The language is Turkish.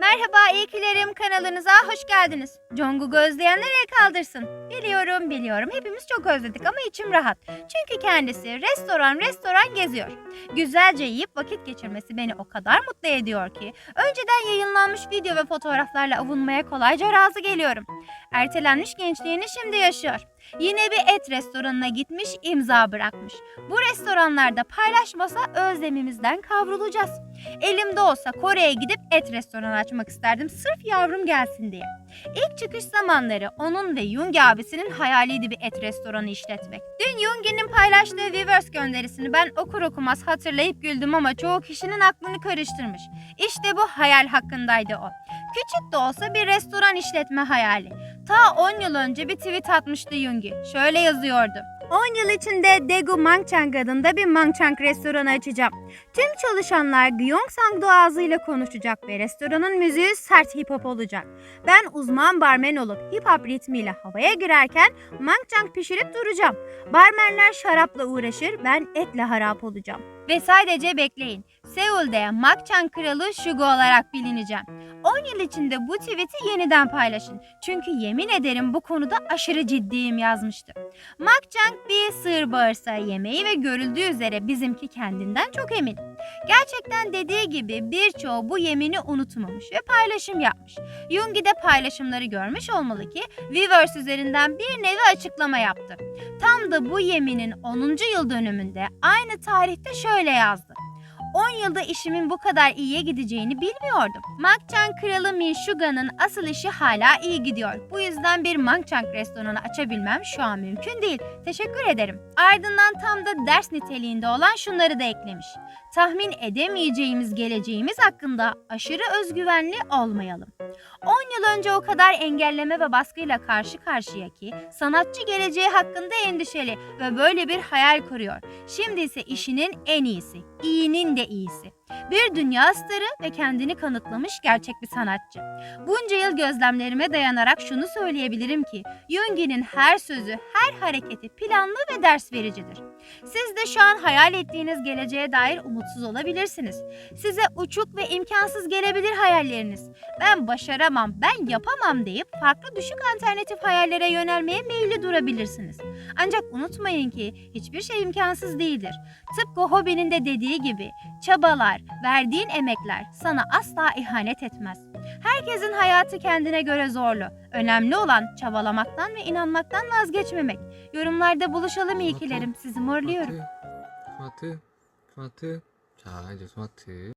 Merhaba ilkilerim kanalınıza hoş geldiniz. Jungkook'u özleyenler el kaldırsın. Biliyorum biliyorum hepimiz çok özledik ama içim rahat. Çünkü kendisi restoran restoran geziyor. Güzelce yiyip vakit geçirmesi beni o kadar mutlu ediyor ki önceden yayınlanmış video ve fotoğraflarla avunmaya kolayca razı geliyorum. Ertelenmiş gençliğini şimdi yaşıyor. Yine bir et restoranına gitmiş imza bırakmış. Bu restoranlarda paylaşmasa özlemimizden kavrulacağız. Elimde olsa Kore'ye gidip et restoranı açmak isterdim sırf yavrum gelsin diye. İlk çıkış zamanları onun ve Yoongi abisinin hayaliydi bir et restoranı işletmek. Dün Yoongi'nin paylaştığı Weverse gönderisini ben okur okumaz hatırlayıp güldüm ama çoğu kişinin aklını karıştırmış. İşte bu hayal hakkındaydı o. Küçük de olsa bir restoran işletme hayali. Ta 10 yıl önce bir tweet atmıştı Yoongi. Şöyle yazıyordu. 10 yıl içinde Daegu Mangchang adında bir Mangchang restoranı açacağım. Tüm çalışanlar Gyeongsang ağzıyla konuşacak ve restoranın müziği sert hip hop olacak. Ben uzman barmen olup hip hop ritmiyle havaya girerken Mangchang pişirip duracağım. Barmenler şarapla uğraşır, ben etle harap olacağım. Ve sadece bekleyin. Seul'de Makchang kralı Shugo olarak bilineceğim. 10 yıl içinde bu tweet'i yeniden paylaşın. Çünkü yemin ederim bu konuda aşırı ciddiyim yazmıştı. Makchang bir sığır bağırsağı yemeği ve görüldüğü üzere bizimki kendinden çok emin. Gerçekten dediği gibi birçoğu bu yemini unutmamış ve paylaşım yapmış. Yoongi de paylaşımları görmüş olmalı ki Weverse üzerinden bir nevi açıklama yaptı. Tam da bu yeminin 10. yıl dönümünde aynı tarihte şöyle yazdı. 10 yılda işimin bu kadar iyiye gideceğini bilmiyordum. Makchang kralı Minshuga'nın asıl işi hala iyi gidiyor. Bu yüzden bir Makchang restoranı açabilmem şu an mümkün değil. Teşekkür ederim. Ardından tam da ders niteliğinde olan şunları da eklemiş. Tahmin edemeyeceğimiz geleceğimiz hakkında aşırı özgüvenli olmayalım. 10 yıl önce o kadar engelleme ve baskıyla karşı karşıya ki sanatçı geleceği hakkında endişeli ve böyle bir hayal kuruyor. Şimdi ise işinin en iyisi, iyinin de iyisi. Bir dünya starı ve kendini kanıtlamış gerçek bir sanatçı. Bunca yıl gözlemlerime dayanarak şunu söyleyebilirim ki Yoongi'nin her sözü, her hareketi planlı ve ders vericidir. Siz de şu an hayal ettiğiniz geleceğe dair umutsuz olabilirsiniz. Size uçuk ve imkansız gelebilir hayalleriniz. Ben başaramam, ben yapamam deyip farklı düşük alternatif hayallere yönelmeye meyilli durabilirsiniz. Ancak unutmayın ki hiçbir şey imkansız değildir. Tıpkı hobinin de dediği gibi çabalar, verdiğin emekler sana asla ihanet etmez. Herkesin hayatı kendine göre zorlu. Önemli olan çabalamaktan ve inanmaktan vazgeçmemek. Yorumlarda buluşalım iyi kilerim. Sizi morluyorum. 스마트 스마트 스마트 자 이제 스마트